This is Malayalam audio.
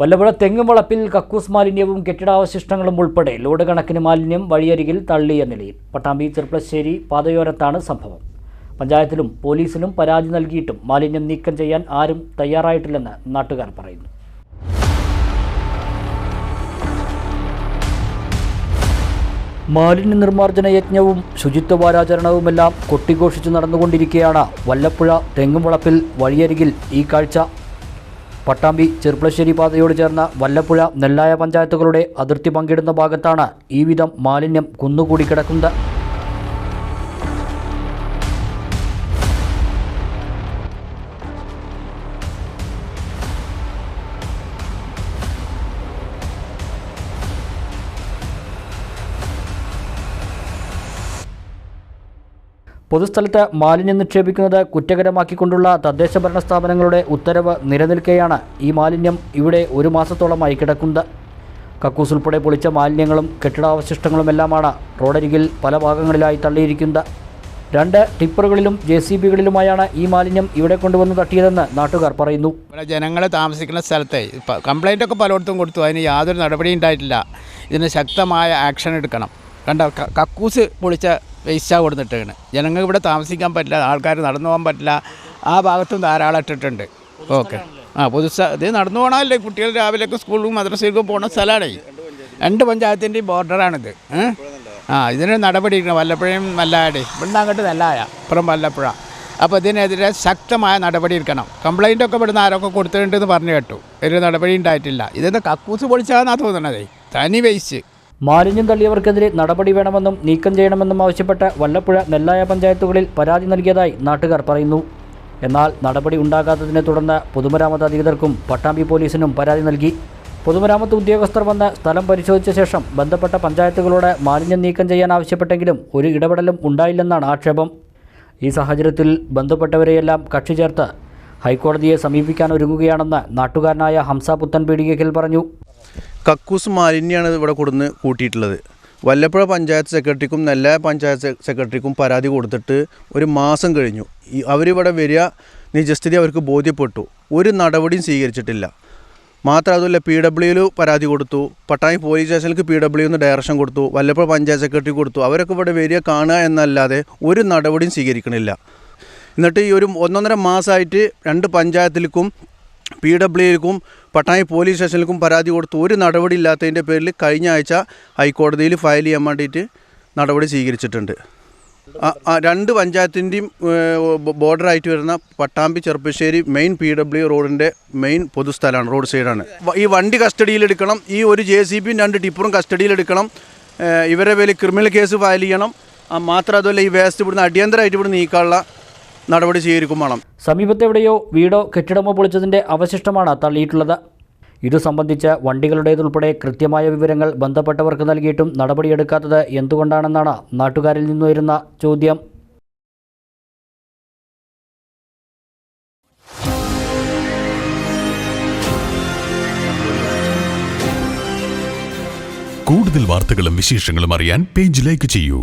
വല്ലപ്പുഴ തെങ്ങുംവളപ്പിൽ കക്കൂസ് മാലിന്യവും കെട്ടിടാവശിഷ്ടങ്ങളും ഉൾപ്പെടെ ലോഡ് കണക്കിന് മാലിന്യം വഴിയരികിൽ തള്ളിയ നിലയിൽ. പട്ടാമ്പി ചെറുപ്പശ്ശേരി പാതയോരത്താണ് സംഭവം. പഞ്ചായത്തിലും പോലീസിലും പരാതി നൽകിയിട്ടും മാലിന്യം നീക്കം ചെയ്യാൻ ആരും തയ്യാറായിട്ടില്ലെന്ന് നാട്ടുകാർ പറയുന്നു. മാലിന്യ നിർമ്മാർജന യജ്ഞവും ശുചിത്വ വാരാചരണവുമെല്ലാം കൊട്ടിഘോഷിച്ച് നടന്നുകൊണ്ടിരിക്കെയാണ് വല്ലപ്പുഴ തെങ്ങുംവളപ്പിൽ വഴിയരികിൽ ഈ കാഴ്ച പട്ടാമ്പി ചെറുപ്പളശ്ശേരി പാതയോട് ചേർന്ന വല്ലപ്പുഴ നെല്ലായ പഞ്ചായത്തുകളുടെ അതിർത്തി പങ്കിടുന്ന ഭാഗത്താണ് ഈ വിധം മാലിന്യം കുന്നുകൂടി കിടക്കുന്നത്. പൊതുസ്ഥലത്ത് മാലിന്യം നിക്ഷേപിക്കുന്നത് കുറ്റകരമാക്കിക്കൊണ്ടുള്ള തദ്ദേശ ഭരണ സ്ഥാപനങ്ങളുടെ ഉത്തരവ് നിലനിൽക്കെയാണ് ഈ മാലിന്യം ഇവിടെ ഒരു മാസത്തോളമായി കിടക്കുന്നത്. കക്കൂസ് ഉൾപ്പെടെ പൊളിച്ച മാലിന്യങ്ങളും കെട്ടിടാവശിഷ്ടങ്ങളുമെല്ലാമാണ് റോഡരികിൽ പല ഭാഗങ്ങളിലായി തള്ളിയിരിക്കുന്നത്. രണ്ട് ടിപ്പറുകളിലും ജെ സി ബികളിലുമായാണ് ഈ മാലിന്യം ഇവിടെ കൊണ്ടുവന്ന് തട്ടിയതെന്ന് നാട്ടുകാർ പറയുന്നു. ജനങ്ങൾ താമസിക്കുന്ന സ്ഥലത്തെ കംപ്ലൈന്റ് ഒക്കെ പലയിടത്തും കൊടുത്തു. അതിന് യാതൊരു നടപടിയും ഉണ്ടായിട്ടില്ല. ഇതിന് ശക്തമായ ആക്ഷൻ എടുക്കണം. കണ്ട? കക്കൂസ് പൊളിച്ച വേസ്റ്റാ കൊടുത്തിട്ടാണ് ജനങ്ങൾക്ക് ഇവിടെ താമസിക്കാൻ പറ്റില്ല ആൾക്കാർ നടന്നു പോകാൻ പറ്റില്ല. ആ ഭാഗത്തും ധാരാളം ഇട്ടിട്ടുണ്ട്. ഓക്കെ. ആ പൊതു ഇത് നടന്നു പോകണമല്ലേ കുട്ടികൾ രാവിലെയൊക്കെ സ്കൂളിലും മദ്രസയിലേക്കും പോകുന്ന സ്ഥലമാണ് രണ്ട് പഞ്ചായത്തിന്റെയും ബോർഡറാണിത്? ആ ഇതിന് നടപടി വല്ലപ്പുഴയും നല്ലാടി ഇവിടുന്ന് അങ്ങോട്ട് നല്ലായ. അപ്പുറം വല്ലപ്പുഴ. അപ്പോൾ ഇതിനെതിരെ ശക്തമായ നടപടി എടുക്കണം കംപ്ലയിന്റൊക്കെ ഒക്കെ ഇവിടുന്ന് ആരൊക്കെ കൊടുത്തിട്ടുണ്ടെന്ന് പറഞ്ഞു കേട്ടു. ഒരു നടപടി ഉണ്ടായിട്ടില്ല. ഇതെന്താ കക്കൂസ് പൊളിച്ചാന്നാണ് തോന്നണതേ? തനി വേസ്റ്റ് മാലിന്യം തള്ളിയവർക്കെതിരെ നടപടി വേണമെന്നും നീക്കം ചെയ്യണമെന്നും ആവശ്യപ്പെട്ട് വല്ലപ്പുഴ നെല്ലായ പഞ്ചായത്തുകളിൽ പരാതി നൽകിയതായി നാട്ടുകാർ പറയുന്നു. എന്നാൽ നടപടി ഉണ്ടാകാത്തതിനെ തുടർന്ന് പൊതുമരാമത്ത് അധികൃതർക്കും പട്ടാമ്പി പോലീസിനും പരാതി നൽകി. പൊതുമരാമത്ത് ഉദ്യോഗസ്ഥർ വന്ന് സ്ഥലം പരിശോധിച്ച ശേഷം ബന്ധപ്പെട്ട പഞ്ചായത്തുകളോട് മാലിന്യം നീക്കം ചെയ്യാൻ ആവശ്യപ്പെട്ടെങ്കിലും ഒരു ഇടപെടലും ഉണ്ടായില്ലെന്നാണ് ആക്ഷേപം. ഈ സാഹചര്യത്തിൽ ബന്ധപ്പെട്ടവരെയെല്ലാം കക്ഷി ചേർത്ത് ഹൈക്കോടതിയെ സമീപിക്കാൻ ഒരുങ്ങുകയാണെന്ന് നാട്ടുകാരനായ ഹംസ പുത്തൻ പീടികയ്ക്കൽ പറഞ്ഞു. കക്കൂസ് മാലിന്യമാണ് ഇവിടെ കൊടുന്ന് കൂട്ടിയിട്ടുള്ളത്. വല്ലപ്പുഴ പഞ്ചായത്ത് സെക്രട്ടറിക്കും നെല്ല പഞ്ചായത്ത് സെക്രട്ടറിക്കും പരാതി കൊടുത്തിട്ട് ഒരു മാസം കഴിഞ്ഞു. അവരിവിടെ വരിക നിജസ്ഥിതി അവർക്ക് ബോധ്യപ്പെട്ടു. ഒരു നടപടിയും സ്വീകരിച്ചിട്ടില്ല. മാത്രം അതുമല്ല പി ഡബ്ല്യുയിൽ പരാതി കൊടുത്തു. പട്ടാണി പോലീസ് സ്റ്റേഷനിലേക്ക് പി ഡബ്ല്യു എന്ന് ഡയറക്ഷൻ കൊടുത്തു. വല്ലപ്പുഴ പഞ്ചായത്ത് സെക്രട്ടറി കൊടുത്തു. അവരൊക്കെ ഇവിടെ വരിക കാണുക എന്നല്ലാതെ ഒരു നടപടിയും സ്വീകരിക്കണില്ല. എന്നിട്ട് ഈ ഒരു ഒന്നൊന്നര മാസമായിട്ട് രണ്ട് പഞ്ചായത്തിലേക്കും പി ഡബ്ല്യുക്കും പട്ടാണി പോലീസ് സ്റ്റേഷനിലേക്കും പരാതി കൊടുത്തു ഒരു നടപടി ഇല്ലാത്തതിന്റെ പേരിൽ കഴിഞ്ഞ ആഴ്ച ഹൈക്കോടതിയിൽ ഫയൽ ചെയ്യാൻ വേണ്ടിയിട്ട് നടപടി സ്വീകരിച്ചിട്ടുണ്ട്. രണ്ട് പഞ്ചായത്തിന്റെയും ബോർഡറായിട്ട് വരുന്ന Pattambi Cheruppassery main P W റോഡിന്റെ മെയിൻ പൊതുസ്ഥലമാണ് റോഡ് സൈഡാണ്. ഈ വണ്ടി കസ്റ്റഡിയിലെടുക്കണം ഈ ഒരു ജെ സി ബിയും രണ്ട് ടിപ്പറും കസ്റ്റഡിയിലെടുക്കണം ഇവരെ പേരിൽ ക്രിമിനൽ കേസ് ഫയൽ ചെയ്യണം ആ, മാത്രം അതുപോലെ ഈ വേസ്റ്റ് ഇവിടുന്ന് അടിയന്തരമായിട്ട് ഇവിടെ നീക്കാനുള്ള നടപടി സ്വീകരിക്കും വേണം. സമീപത്തെവിടെയോ വീടോ കെട്ടിടമോ പൊളിച്ചതിന്റെ അവശിഷ്ടമാണ് തള്ളിയിട്ടുള്ളത്. ഇതു സംബന്ധിച്ച് വണ്ടികളുടേതുൾപ്പെടെ കൃത്യമായ വിവരങ്ങൾ ബന്ധപ്പെട്ടവർക്ക് നൽകിയിട്ടും നടപടിയെടുക്കാത്തത് എന്തുകൊണ്ടാണെന്നാണ് നാട്ടുകാരിൽ നിന്നുയരുന്ന ചോദ്യം. കൂടുതൽ വാർത്തകളും വിശേഷങ്ങളും അറിയാൻ പേജ് ലൈക്ക് ചെയ്യൂ.